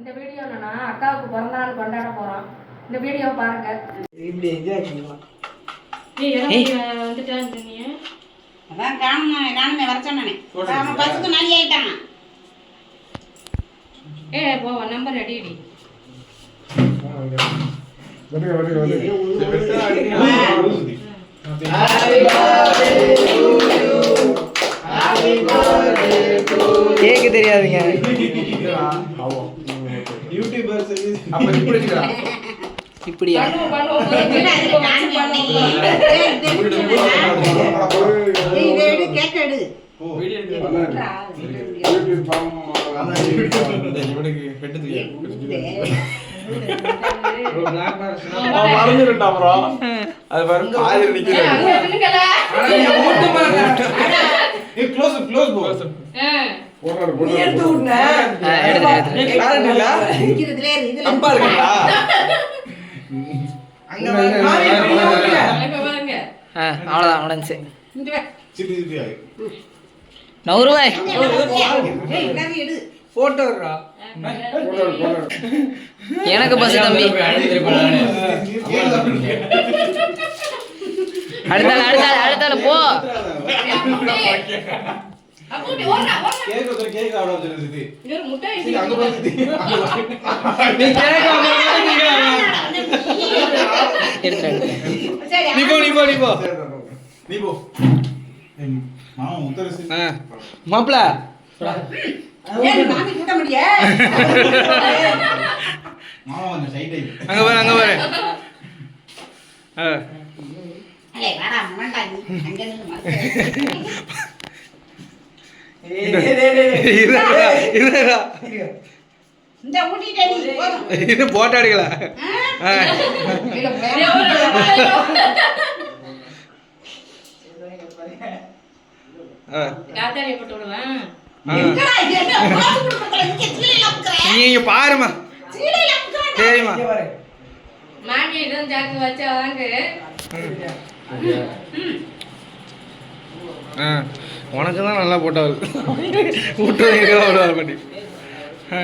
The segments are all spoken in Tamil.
இந்த வீடியோ என்னன்னா அக்காவுக்கு பிறந்த நாள் கொண்டாட போறோம் இந்த வீடியோ பாருங்க. இப்படி என்ஜாய் பண்ணலாம் அதான் காணும் நானுமே வர சொன்னேனே. அவன் பசுக்கு நாளி ஆயிட்டான். ஏ போ நம்பர் ரெடி அடி கேக்கு தெரியாதுங்க. இப்படியா? பண்ணுவோம் பண்ணுவோம் இதை எடு கேக்க எடு. மறந்துட்டா அப்புறம் அது பாருங்க ஆயிரம் நின்னுக்கல. க்ளோஸ் க்ளோஸ் க்ளோஸ் அவ்வளோதான் முடிஞ்சு இங்க வா. சிட்டி சிட்டி ஆகி நூறுபாய் ஏய், எல்லாரையும் எடு போட்டோ எனக்கு பஸ் தம்பி அடுத்தால அடுத்தால அடுத்தால போ. கேக் ஒருத்தர் கேக் ஆட வச்சிருக்கு முட்டை அங்க சிட்டி நீ போ போ போ. போ. மாப்பிள. அங்க பாரு அங்க பாரு. ஆ? காத்தாடி போட்டு அமுக்குற? நீங்க பாருமா. சரிம்மா. மாமியை இடம் ஜாக்கு வச்சா வாங்க ஆ. உனக்கு தான் நல்லா போட்டவள் விட்டுறவங்க விட பண்ணி. ஆ.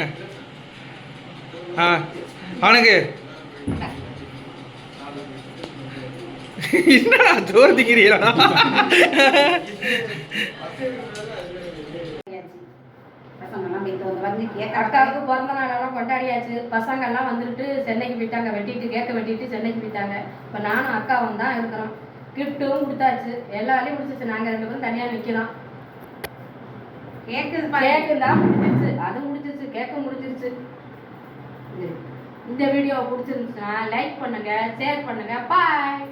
ஆ. அவனுக்கு. என்னடா ஜோர் திக்கிறீங்களா வந்து அக்காவுக்கு பிறந்த நாளெல்லாம் கொண்டாடியாச்சு. பசங்க எல்லாம் வந்துட்டு சென்னைக்கு போயிட்டாங்க. வெட்டிட்டு கேக்க வெட்டிட்டு சென்னைக்கு போயிட்டாங்க. இப்போ நானும் அக்காவும் தான் இருக்கிறோம். கிஃப்ட்டும் கொடுத்தாச்சு. எல்லா வேலையும் முடிச்சிச்சு நாங்கள் ரெண்டு பேரும் தனியாக நிற்கிறோம் கேக்குது கேக்கு தான் முடிச்சிருச்சு அது முடிச்சிருச்சு கேக்க முடிச்சிருச்சு இந்த வீடியோ பிடிச்சிருந்துச்சுன்னா லைக் பண்ணுங்க ஷேர் பண்ணுங்க. பாய்